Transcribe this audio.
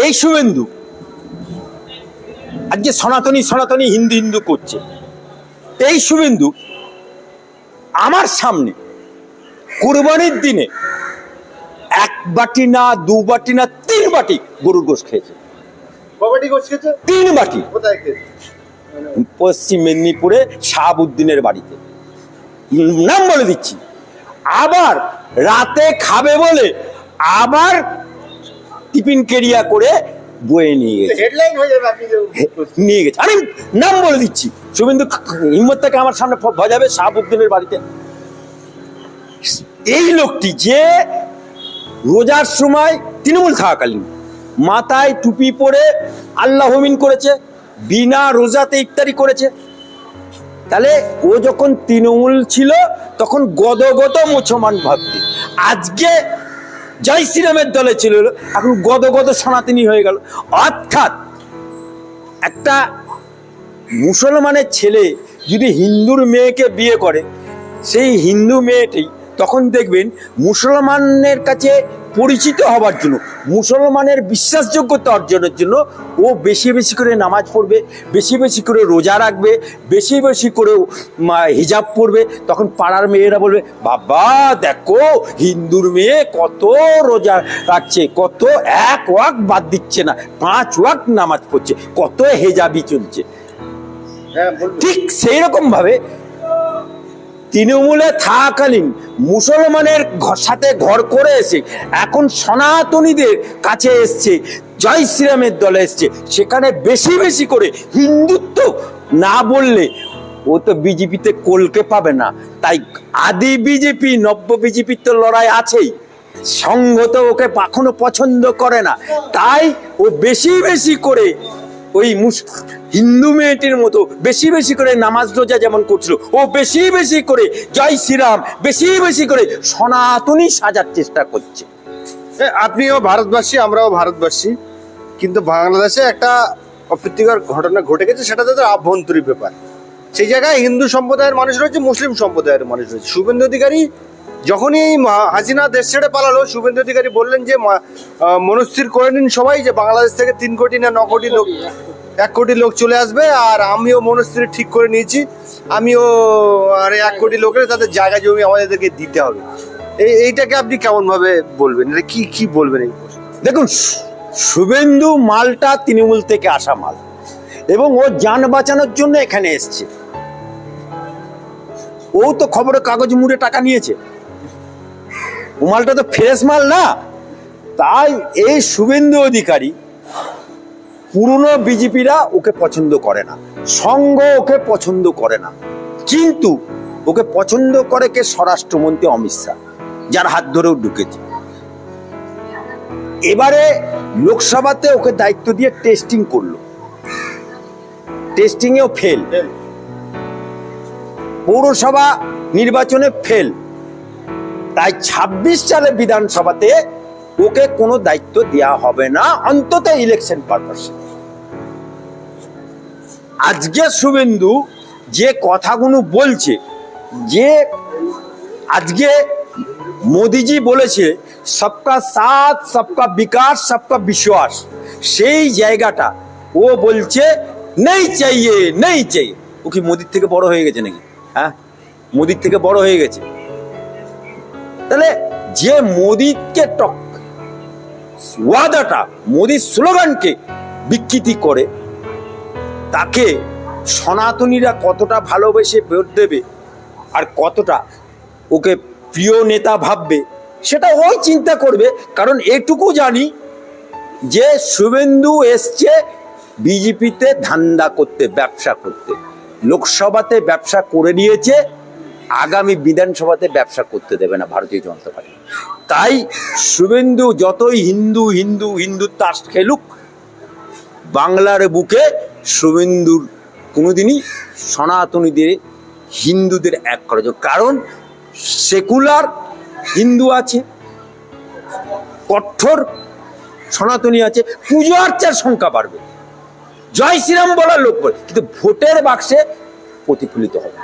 এই শুভেন্দু। আজকে সনাতনী সনাতনী হিন্দু হিন্দু করছে। এই শুভেন্দু আমার সামনে কুরবানির দিনে এক বাটি না দু বাটি না তিন বাটি গরুর গোশ খেয়েছে। তিন বাটি। পশ্চিম মেদিনীপুরে শাহাবুদ্দিনের বাড়িতে। নাম বলে দিচ্ছি। আবার রাতে খাবে বলে আবার টিফিন কেরিয়া করে বয়ে নিয়ে গেছে। হেডলাইন হয়ে যাবে আপনি যে নিয়ে গেছে। আমি নাম বলে দিচ্ছি। শুভেন্দু হিম্মত থেকে আমার সামনে ভজাবে শাহাবুদ্দিনের বাড়িতে। এই লোকটি যে রোজার সময় তৃণমূল থাকাকালীন মাথায় টুপি পরে আল্লাহমিন করেছে বিনা রোজাতে ইফতারি করেছে তাহলে ও যখন তৃণমূল ছিল তখন গদগত মুসলমান ভাবতে আজকে জয় শ্রীরামের দলে ছিল। এখন গদ গদ সনাতনী হয়ে গেল। অর্থাৎ একটা মুসলমানের ছেলে যদি হিন্দুর মেয়েকে বিয়ে করে, সেই হিন্দু মেয়েটি তখন দেখবেন মুসলমানের কাছে পরিচিত হবার জন্য মুসলমানের বিশ্বাসযোগ্যতা অর্জনের জন্য ও বেশি বেশি করে নামাজ পড়বে বেশি বেশি করে রোজা রাখবে বেশি বেশি করে হিজাব পড়বে তখন পাড়ার মেয়েরা বলবে বাবা দেখো হিন্দুর মেয়ে কত রোজা রাখছে কত এক ওয়াক বাদ দিচ্ছে না পাঁচ ওয়াক নামাজ পড়ছে কত হেজাবি চলছে। হ্যাঁ ঠিক সেই রকম ভাবে তৃণমূলে থাকাকালীন মুসলমানের সাথে ঘর করে এসে এখন সনাতনীদের কাছে এসছে, জয় শ্রীরামের দলে এসছে। সেখানে বেশি বেশি করে হিন্দুত্ব না বললে ও তো বিজেপিতে কলকে পাবে না। তাই আদি বিজেপি, নব্য বিজেপির তো লড়াই আছেই। সংঘ তো ওকে এখনও পছন্দ করে না। তাই ও বেশি বেশি করে ওই হিন্দু মেয়েটির মতো বেশি বেশি করে নামাজ রোজা যেমন করছিল, ও বেশি বেশি করে জয় শ্রীরাম, বেশি বেশি করে সনাতনী সাজার চেষ্টা করছে। আপনিও ভারতবাসী, আমরাও ভারতবাসী, কিন্তু বাংলাদেশে একটা অপ্রীতিকর ঘটনা ঘটে গেছে, সেটা তাদের আভ্যন্তরীণ ব্যাপার। সেই জায়গায় হিন্দু সম্প্রদায়ের মানুষ রয়েছে, মুসলিম সম্প্রদায়ের মানুষ রয়েছে। শুভেন্দু অধিকারী যখনই হাসিনা দেশ ছেড়ে পালালো, শুভেন্দু অধিকারী বললেন যে মনস্থির করে নিন সবাই যে বাংলাদেশ থেকে তিন কোটি না ন কোটি লোক, এক কোটি লোক চলে আসবে আর আমিও মনস্থির ঠিক করে নিয়েছি। আমিও আর এক কোটি লোকের তাদের জায়গা জমি আমাদেরকে দিতে হবে। এই, এইটাকে আপনি কেমন ভাবে বলবেন? এটা কি কি বলবেন এই দেখুন, শুভেন্দু মালটা তৃণমূল থেকে আসা মাল এবং ও যান বাঁচানোর জন্য এখানে এসছে। ও তো খবরের কাগজ মুড়ে টাকা নিয়েছে। ও মালটা তো ফ্রেশ মাল না। তাই এই শুভেন্দু অধিকারী পুরনো বিজেপিরা ওকে পছন্দ করে না। সংঘ ওকে পছন্দ করে না। কিন্তু ওকে পছন্দ করে কে স্বরাষ্ট্রমন্ত্রী অমিত শাহ, যার হাত ধরেও ঢুকেছে। এবারে লোকসভাতে ওকে দায়িত্ব দিয়ে টেস্টিং করল। টেস্টিংয়েও ফেল পৌরসভা নির্বাচনে ফেল তাই ছাব্বিশ সালে বিধানসভাতে ওকে কোনো দায়িত্ব দেওয়া হবে না, অন্তত ইলেকশন পারপাসে আজকে শুভেন্দু যে কথাগুলো বলছে, যে আজকে মোদিজি বলেছে, সবকা সাথ, সবকা বিকাশ, সবকা বিশ্বাস, সেই জায়গাটা ও বলছে, নেই চাইয়ে, নেই চাই ও কি মোদির থেকে বড় হয়ে গেছে নাকি? হ্যাঁ? মোদির থেকে বড় হয়ে গেছে। তাহলে যে মোদিকে টক, ওয়াদাটা, মোদির স্লোগানকে বিকৃতি করে, তাকে সনাতনীরা কতটা ভালোবেসে ভোট দেবে আর কতটা ওকে প্রিয় নেতা ভাববে, সেটা ওই চিন্তা করবে। কারণ এটুকু জানি যে শুভেন্দু এসছে বিজেপিতে ধান্দা করতে, ব্যবসা করতে। লোকসভাতে ব্যবসা করে নিয়েছে আগামী বিধানসভাতে ব্যবসা করতে দেবে না ভারতীয় জনতা পার্টি। তাই শুভেন্দু যতই হিন্দু হিন্দু হিন্দু তাস খেলুক, বাংলার বুকে শুভেন্দুর কোনোদিনই সনাতনীদের হিন্দুদের এক করা কারণ সেকুলার হিন্দু আছে, কঠোর সনাতনী আছে, পুজো আর্চার সংখ্যা বাড়বে। জয় শ্রীরাম বলার লোক বলে, কিন্তু ভোটের বাক্সে প্রতিফলিত হবে